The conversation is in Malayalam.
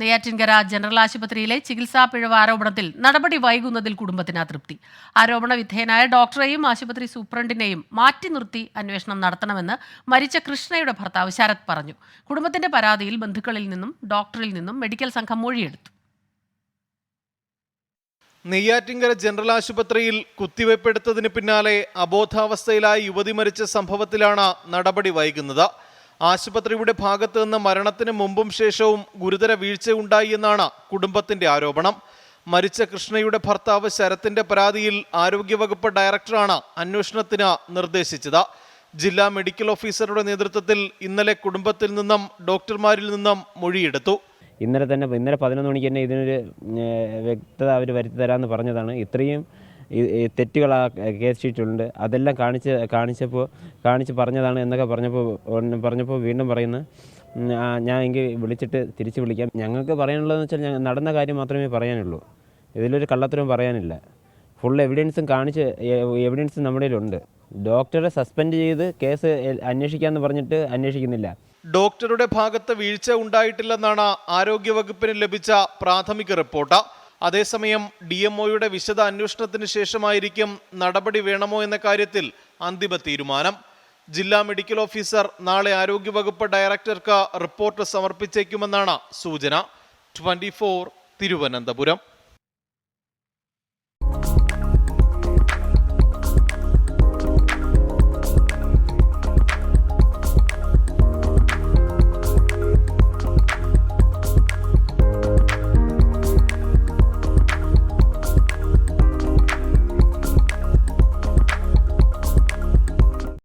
നെയ്യാറ്റിൻകര ജനറൽ ആശുപത്രിയിലെ ചികിത്സാ പിഴവ് ആരോപണത്തിൽ നടപടി വൈകുന്നതിൽ കുടുംബത്തിന് അതൃപ്തി. ആരോപണ വിധേയനായ ഡോക്ടറെയും ആശുപത്രി സൂപ്രണ്ടിനെയും മാറ്റി നിർത്തി അന്വേഷണം നടത്തണമെന്ന് മരിച്ച കൃഷ്ണയുടെ ഭർത്താവ് ശരത് പറഞ്ഞു. കുടുംബത്തിന്റെ പരാതിയിൽ ബന്ധുക്കളിൽ നിന്നും ഡോക്ടറിൽ നിന്നും മെഡിക്കൽ സംഘം മൊഴിയെടുത്തു. നെയ്യാറ്റിങ്കര ജനറൽ ആശുപത്രിയിൽ കുത്തിവയ്പ്പെടുത്തതിന് പിന്നാലെ അബോധാവസ്ഥയിലായ യുവതി മരിച്ച സംഭവത്തിലാണ് നടപടി വൈകുന്നത്. ആശുപത്രിയുടെ ഭാഗത്ത് നിന്ന് മരണത്തിന് മുമ്പും ശേഷവും ഗുരുതര വീഴ്ച ഉണ്ടായി എന്നാണ് കുടുംബത്തിന്റെ ആരോപണം. മരിച്ച കൃഷ്ണയുടെ ഭർത്താവ് ശരത്തിന്റെ പരാതിയിൽ ആരോഗ്യവകുപ്പ് ഡയറക്ടറാണ് അന്വേഷണത്തിന് നിർദ്ദേശിച്ചത്. ജില്ലാ മെഡിക്കൽ ഓഫീസറുടെ നേതൃത്വത്തിൽ ഇന്നലെ കുടുംബത്തിൽ നിന്നും ഡോക്ടർമാരിൽ നിന്നും മൊഴിയെടുത്തു. ഇന്നലെ തന്നെ ഇന്നലെ പതിനൊന്ന് മണിക്ക് തന്നെ ഇതിനൊരു വ്യക്തത അവർ വരുത്തി തരാമെന്ന് പറഞ്ഞതാണ്. ഇത്രയും തെറ്റുകൾ ആ കേസ് ഷീറ്റിലുണ്ട്. അതെല്ലാം കാണിച്ച് കാണിച്ചപ്പോൾ കാണിച്ച് പറഞ്ഞതാണ് എന്നൊക്കെ പറഞ്ഞപ്പോൾ പറഞ്ഞപ്പോൾ വീണ്ടും പറയുന്നു. ഞാൻ എങ്കിൽ വിളിച്ചിട്ട് തിരിച്ച് വിളിക്കാം. ഞങ്ങൾക്ക് പറയാനുള്ളതെന്ന് വെച്ചാൽ ഞങ്ങൾ നടന്ന കാര്യം മാത്രമേ പറയാനുള്ളൂ. ഇതിലൊരു കള്ളത്തരവും പറയാനില്ല. ഫുൾ എവിഡൻസും കാണിച്ച് എവിഡൻസ് നമ്മുടെ ഉണ്ട് ഡോക്ടറെ സസ്പെൻഡ് ചെയ്ത് കേസ് അന്വേഷിക്കാമെന്ന് പറഞ്ഞിട്ട് അന്വേഷിക്കുന്നില്ല. ഡോക്ടറുടെ ഭാഗത്ത് വീഴ്ച ഉണ്ടായിട്ടില്ലെന്നാണ് ആരോഗ്യവകുപ്പിന് ലഭിച്ച പ്രാഥമിക റിപ്പോർട്ട്. അതേസമയം ഡി എം ഒയുടെ വിശദ അന്വേഷണത്തിന് ശേഷമായിരിക്കും നടപടി വേണമോ എന്ന കാര്യത്തിൽ അന്തിമ തീരുമാനം. ജില്ലാ മെഡിക്കൽ ഓഫീസർ നാളെ ആരോഗ്യവകുപ്പ് ഡയറക്ടർക്ക് റിപ്പോർട്ട് സമർപ്പിച്ചേക്കുമെന്നാണ് സൂചന. ട്വന്റി തിരുവനന്തപുരം.